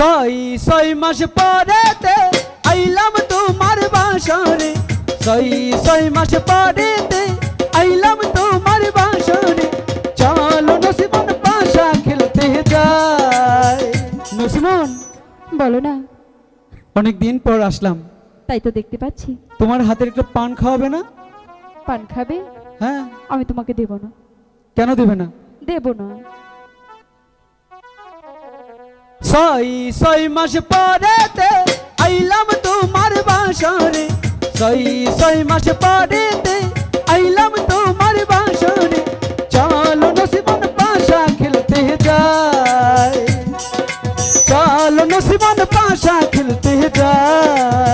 ছয় ছয় মাস পরেতে আইলাম তোমার বাসরে। ছয় ছয় মাস পরেতে আইলাম তোমার বাসরে। চলো নসিমন পাশা খেলতে যাই নসিমন বলো না। অনেক দিন পর আসলাম। তাই তো দেখতে পাচ্ছি। তোমার হাতের একটা পান খাওয়াবে না? পান খাবে? হ্যাঁ। আমি তোমাকে দেব না। কেন দেবে না? দেব না। ছয় ছয় মাস পরেতে আইলাম তোমার বাসরে। ছয় ছয় মাস পরেতে আইলাম তোমার বাসরে। চলো নসিবন পাশা খেলতে যায়। চলো নসিবন পাশা খেলতে যাই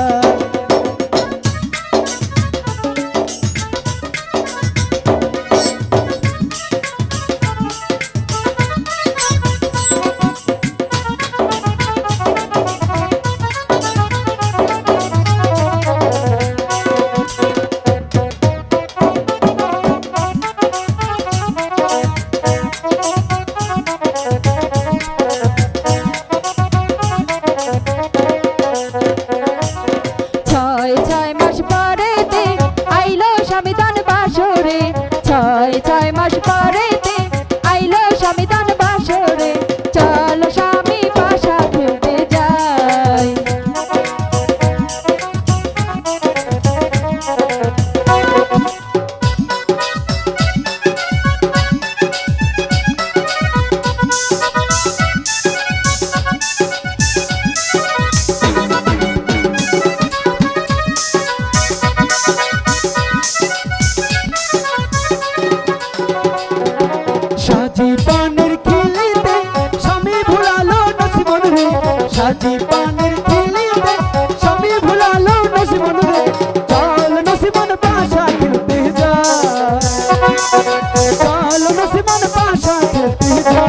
সাজি পানের খেলিতে স্বামী ভুলালো নসিমন রে, চল নসিমন পাশা খেলতে যা। চল নসিমন পাশা খেলতে যা।